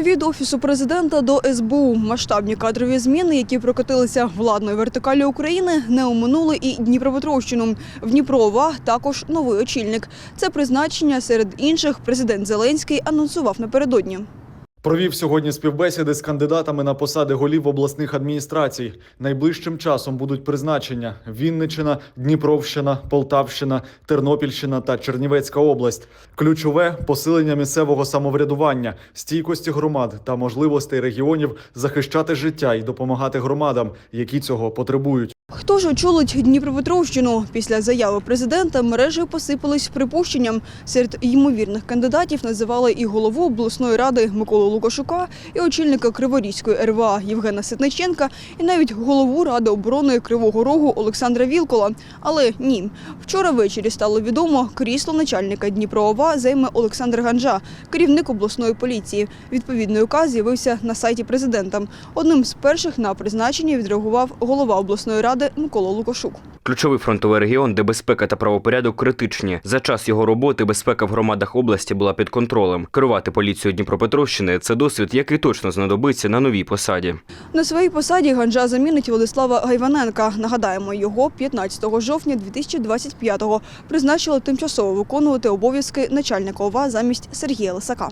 Від офісу президента до СБУ масштабні кадрові зміни, які прокотилися владною вертикалі України, не оминули і Дніпропетровщину. В Дніпрова також новий очільник. Це призначення серед інших президент Зеленський анонсував напередодні. Провів сьогодні співбесіди з кандидатами на посади голів обласних адміністрацій. Найближчим часом будуть призначення: Вінничина, Дніпровщина, Полтавщина, Тернопільщина та Чернівецька область. Ключове посилення місцевого самоврядування, стійкості громад та можливостей регіонів захищати життя і допомагати громадам, які цього потребують. Хто ж очолить Дніпропетровщину? Після заяви президента мережею посипались припущенням. Серед ймовірних кандидатів називали і голову обласної ради Миколу Лукашука, і очільника Криворізької РВА Євгена Ситниченка, і навіть голову ради оборони Кривого Рогу Олександра Вілкола. Але ні, вчора ввечері стало відомо, крісло начальника Дніпроова займе Олександр Ганжа, керівник обласної поліції. Відповідний указ з'явився на сайті президента. Одним з перших на призначення відреагував голова обласної ради Микола Лукашук. Ключовий фронтовий регіон, де безпека та правопорядок критичні. За час його роботи безпека в громадах області була під контролем. Керувати поліцією Дніпропетровщини це досвід, який точно знадобиться на новій посаді. На своїй посаді Ганжа замінить Владислава Гайваненка. Нагадаємо, його 15 жовтня 2025-го призначили тимчасово виконувати обов'язки начальника ОВА замість Сергія Лисака.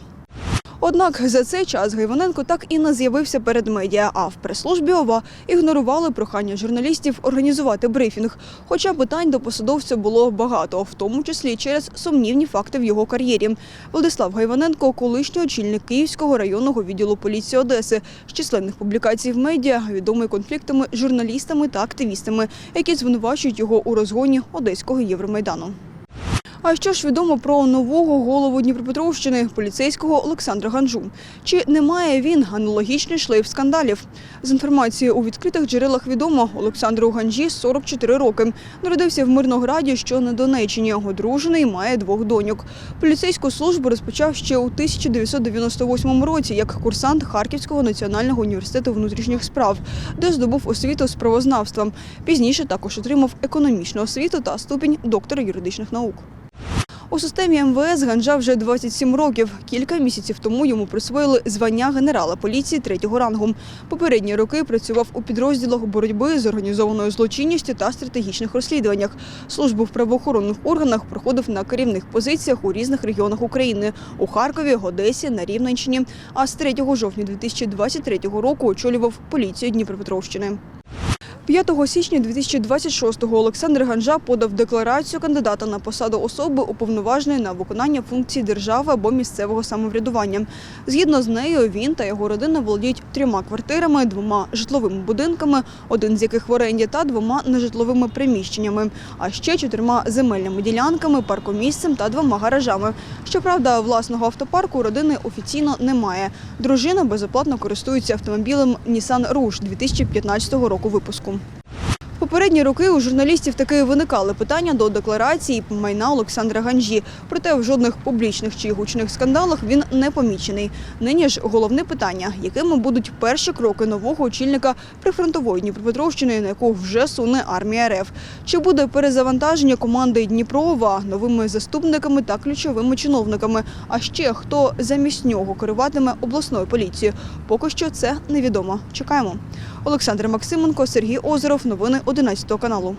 Однак за цей час Гайваненко так і не з'явився перед медіа, а в прес-службі ОВА ігнорували прохання журналістів організувати брифінг. Хоча питань до посадовця було багато, в тому числі через сумнівні факти в його кар'єрі. Владислав Гайваненко – колишній очільник Київського районного відділу поліції Одеси. З численних публікацій в медіа відомий конфліктами з журналістами та активістами, які звинувачують його у розгоні Одеського Євромайдану. А що ж відомо про нового голову Дніпропетровщини, поліцейського Олександра Ганжу? Чи не має він аналогічний шлейф скандалів? З інформацією у відкритих джерелах відомо, Олександру Ганжі 44 роки. Народився в Мирнограді, що на Донеччині. Одружений, має двох доньок. Поліцейську службу розпочав ще у 1998 році як курсант Харківського національного університету внутрішніх справ, де здобув освіту з правознавства. Пізніше також отримав економічну освіту та ступінь доктора юридичних наук. У системі МВС Ганжа вже 27 років. Кілька місяців тому йому присвоїли звання генерала поліції третього рангу. Попередні роки працював у підрозділах боротьби з організованою злочинністю та стратегічних розслідуваннях. Службу в правоохоронних органах проходив на керівних позиціях у різних регіонах України – у Харкові, Одесі, на Рівненщині. А з 3 жовтня 2023 року очолював поліцію Дніпропетровщини. 5 січня 2026-го Олександр Ганжа подав декларацію кандидата на посаду особи, уповноваженої на виконання функцій держави або місцевого самоврядування. Згідно з нею, він та його родина володіють трьома квартирами, двома житловими будинками, один з яких в оренді, та двома нежитловими приміщеннями, а ще чотирма земельними ділянками, паркомісцем та двома гаражами. Щоправда, власного автопарку родини офіційно немає. Дружина безоплатно користується автомобілем Nissan Rouge 2015 року випуску. Попередні роки у журналістів таки виникали питання до декларації майна Олександра Ганжі. Проте в жодних публічних чи гучних скандалах він не помічений. Нині ж головне питання, якими будуть перші кроки нового очільника прифронтової Дніпропетровщини, на яку вже суне армія РФ. Чи буде перезавантаження команди Дніпрова новими заступниками та ключовими чиновниками? А ще хто замість нього керуватиме обласною поліцією? Поки що це невідомо. Чекаємо. Олександр Максименко, Сергій Озеров. Новини 11 каналу.